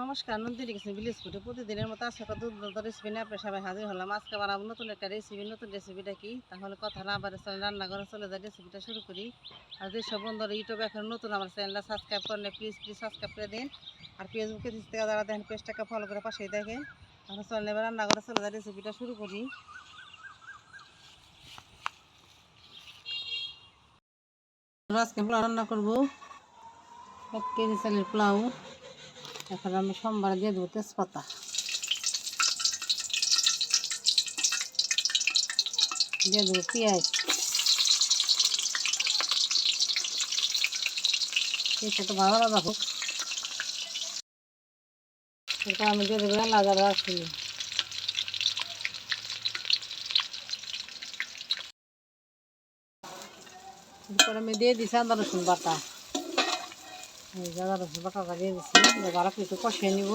নমস্কার নন্দিনী কিছু বিলিজ ফুটে প্রতিদিনের মতো আজকে একটা দুর্দান্ত রেসিপি নিয়ে আপনার সবাই হাজির হলাম। আজকে বানাবো নতুন একটা রেসিপি নতুন রেসিপিটা কি? তাহলে কথা না বাড়ে চলে রান্না করে চলে যায় রেসিপিটা শুরু করি। আর যেসব বন্ধুরা ইউটিউবে এখন নতুন, আমার চ্যানেলটা সাবস্ক্রাইব করলে প্লিজ প্লিজ সাবস্ক্রাইব করে দিন। আর ফেসবুকে থেকে যারা দেখেন পেজটাকে ফলো করে পাশেই দেখেন। তাহলে চলে এবার রান্না করে চলে যায় রেসিপিটা শুরু করি। আজকে পোলাও রান্না করব। এক কেজি চালের পোলাও। এখন আমি সোমবার দিয়ে দেবো তেজপাতা। দিয়ে দেবো পেঁয়াজ। পেঁয়াজটা ভালো লাগা হোক এরপর আমি দিয়ে দেবো এলাচ আর রাখি আমি দিয়ে দিছি আদা রসুন বাটা। এই যে আদা দিচ্ছি এবার একটু কষিয়ে নিব।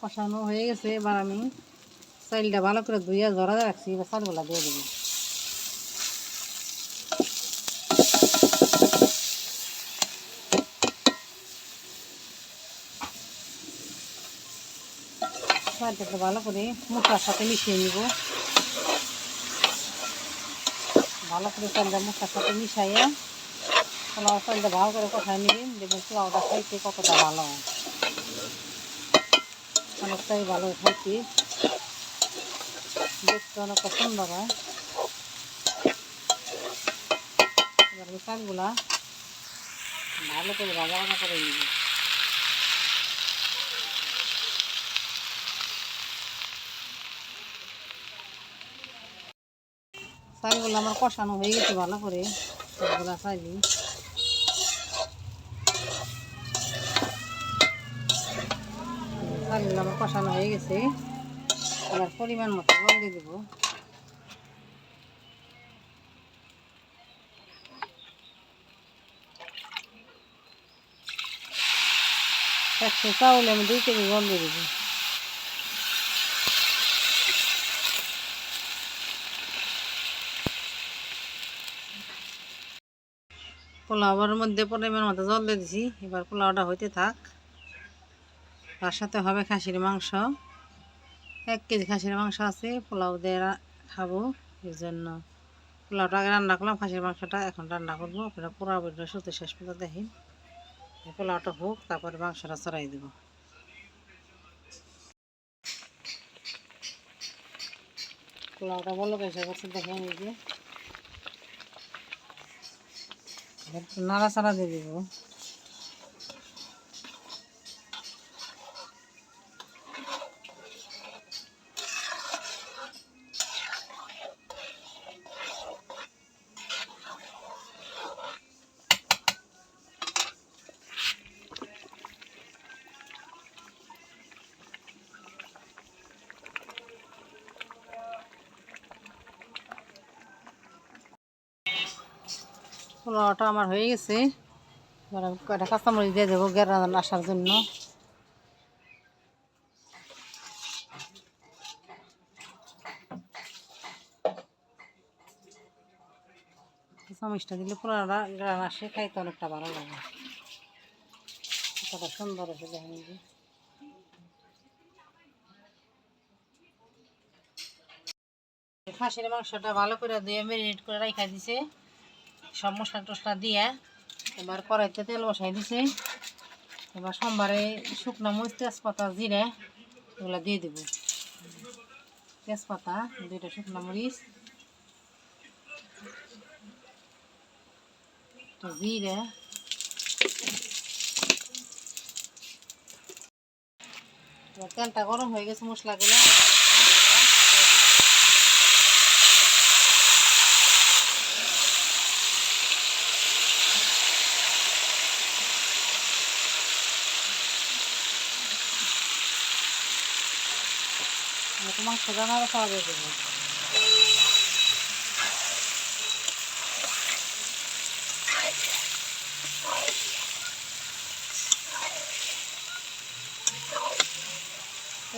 কষানো হয়ে গেছে। এবার আমি চাইলটা ভালো করে ধুইয়া ধরা রাখছি। এবার চালগুলা দিয়ে দেবো। চালটাকে ভালো করে মশলার সাথে মিশিয়ে নিব। ভালো করে চালটা মশলার সাথে মিশাইয়া পোলাও চালটা ভালো করে কষায় নিবেন, দেখবেন পোলাওটা খাইতে কতটা ভালো অনেকটাই ভালো খাইতে দেখতে অনেকটা সুন্দর হয়। চালগুলা ভালো করে ভাজা করে নিবে চালগুলো আমার কষানো হয়ে গেছে ভালো করে। সবগুলা চাইলি চালগুলো আমার কষানো হয়ে গেছে। এবার পরিমাণ মতো জল দিয়ে দেবো। একশো চাউলে আমি দুই কেজি জল দিয়ে দেবো। পোলাওয়ার মধ্যে পরিমাণ মতো জল দিয়ে দিছি। এবার পোলাওটা হইতে থাক। তার সাথে হবে খাসির মাংস। এক কেজি খাসির মাংস আছে, পোলাও দিয়ে খাব। এই জন্য পোলাওটা আগে রান্না করলাম, খাসির মাংসটা এখন রান্না করব। আপনারা পুরো ভিডিও শুতে শেষ পর্যন্ত দেখেন। পোলাওটা হোক, তারপরে মাংসটা চড়াই দেবো। পোলাওটা বলো কেসে করছে দেখেন এই যে। একটু নাড়াচাড়া দিয়ে দিব। পোলাওটা আমার হয়ে গেছে। এবার কয়টা কাঁচামরিচ দিয়ে দেবো গেরা আসার জন্য। কাঁচামরিচটা দিলে পোলাওটা গ্রান আসে, খাইতে অনেকটা ভালো লাগে। কতটা সুন্দর আছে দেখেন খাসির মাংসটা ভালো করে দিয়ে ম্যারিনেট করে রাখা দিছে। সব মশলা টসলা দিয়ে এবার কড়াইতে তেল বসাই দিছে। এবার সোমবারে শুকনো মরিচ, তেজপাতা, জিরে এগুলো দিয়ে দেব। তেজপাতা, দুইটা শুকনো মরিচ জিরে। তেলটা গরম হয়ে গেছে মশলাগুলো। তোমার সোজানার খাওয়া যাবে।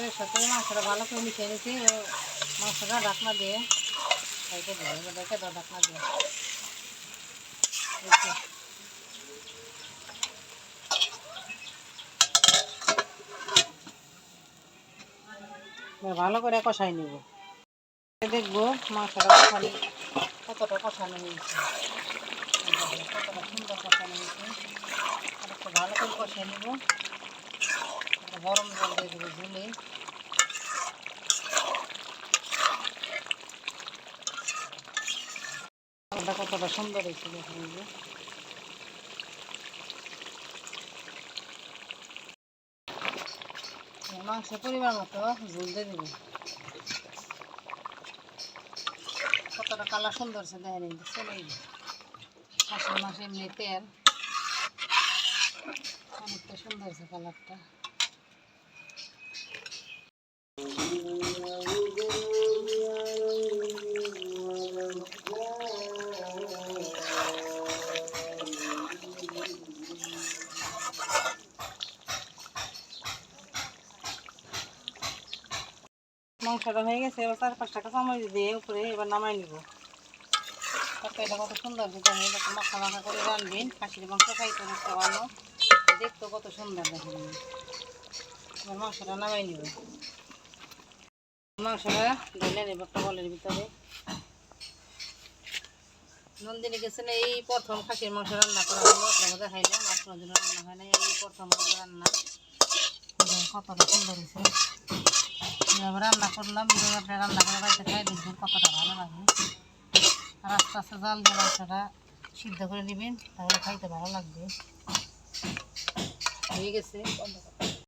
এর সাথে মাংসটা ভালো করে মিশিয়ে নিচ্ছি মাংসটা ঢাকনা দিয়ে দেবো এবার রেখে দাও, ঢাকনা দিয়ে এই তো। এবার ভালো করে কষাই নেব। দেখব মাংসটা কষানো কতটা কষানো হয়েছে। কতটা সুন্দর কষানো হয়েছে। একটু ভালো করে কষিয়ে নেব। গরম জল দিয়ে দেবো ঝুলে। কতটা সুন্দর হয়েছে দেখুন পরিবার পরিমাণ মতো ঝুলতে দিয়ে কতটা কালার সুন্দর সে দেখেন চলে গেল যে। মাংস এমনি তেল। অনেকটা সুন্দর আছে কালারটা। মাংসটা হয়ে গেছে, এবার চার পাঁচ টাকা চামচ দিয়ে উপরে এবার নামাই নিব। তরকারিটা কত সুন্দর মাখা মাখা করে রানবেন, খাসির মাংস খাইতে অনেকটা ভালো দেখতে কত সুন্দর দেখেন। এবার মাংসটা নামাই নিব। মাংসটা ঢেলে নেব একটা বলের ভিতরে। নন্দিনী গেছিল এই প্রথম খাসির মাংস রান্না করা হলো আপনার দেখাইলাম কোনোদিন রান্না হয় না, এই প্রথম রান্না। কতটা সুন্দর হয়েছে। রান্না করলাম আপনি রান্না করে বাড়িতে খাই দেখবেন কতটা ভালো লাগে আর আস্তে আস্তে জাল দিয়ে মাংসটা সিদ্ধ করে নেবেন, তাহলে খাইতে ভালো লাগবে হয়ে গেছে।